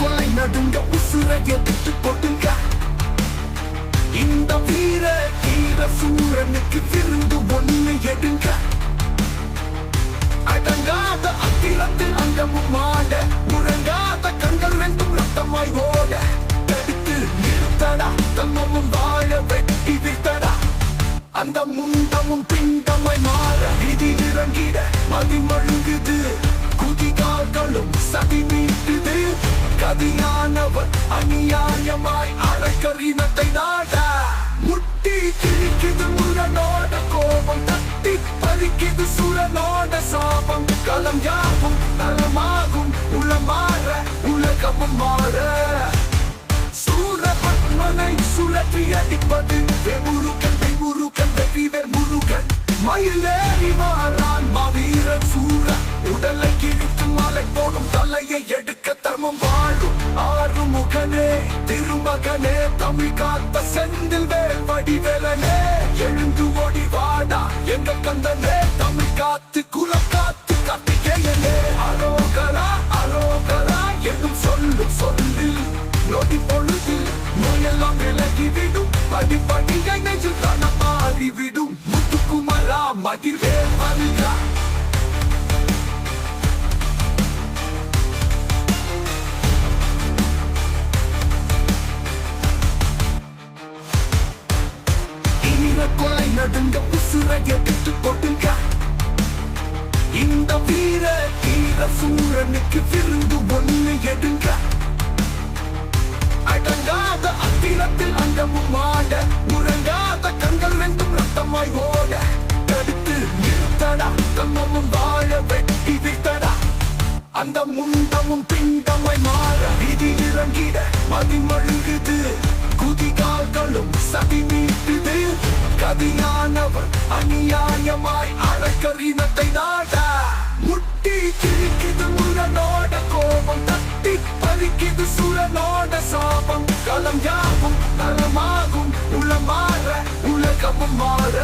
கொலை நடுங்க உசுர எதிர்த்து போட்டுங்க இந்த வீர வீர சூரனுக்கு விருந்து ஒண்ணு எடுங்க. அடங்காத அத்திரத்தில் அங்கமும் மாட முழங்காத கண்கள் ரெண்டும் ரத்தமாய் ஓட. தடுத்து நிறுத்தடா தங்கமும் வாழ வெட்டி விட்டடா. அந்த முண்டமும் பிண்டமாய் மாற விதி இறங்கிட மதி மழுங்குது கிழிக்குது முரணோட கோபம் தட்டி பறிக்குது சுரனோட சாபம். களம் யாவும் நலமாகும் உள்ள மாற உலகமும் மாற. சூரபத்மனை சுழற்றி அடிப்பது வெமுருகன் வெமுருகன் வெறிவர் முருகன். மயிலேறி மாறான் மாவீரன் சூர உடலை கிழித்து மலை போடும் தலையை எடுக்க தர்மம் வாழும் ஆறு முகனே திருமகனே தமிழ் காத்த செந்தில் வேல் வடிவேலனே. வாடா கந்தனே தமிழ் காத்து குலம் காத்து அரோகரா அரோகரா என்னும் சொல்லும் சொல்லில் நொடி பொழுதில் நோயெல்லாம் விலகிவிடும். படிப்படியை நெஞ்சில் தான மாறிவிடும் முத்துக்குமரா மதிவே மருகா கொலை நடுங்க உசுர எடுத்து போட்டுங்க இந்த வீர வீர சூரனுக்கு விருந்து ஒண்ணு எடுங்க அடங்காத அத்திரத்தில் அண்டமும் மாட முழங்காத கண்கள் ரெண்டும் ரத்தமாய் ஓட. தடுத்து நிறுத்தடா தம்மமும் வாழ வெட்டி விட்டடா. அந்த முண்டமும் பிண்டமாய் மாற விதி இறங்கிட மதி மழுங்குது குதிகால்களும் சதி மீட்டுது. கதியானவர் அநியாயமாய் அழக்கரினத்தை நாட. முட்டி கிழிக்குது முரணோட கோபம் தட்டி பறிக்குது சுரனோட சாபம். களம் யாவும் நலமாகும் உளமாற உலகமும் மாற.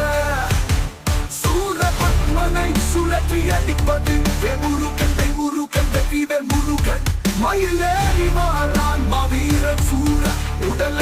சூரபத்மனை சுழற்றி அடிப்பது வெமுருகன் வெமுருகன் வெறிவர் முருகன் மயிலேறி மாறான் மாவீரன் சூழ உடலை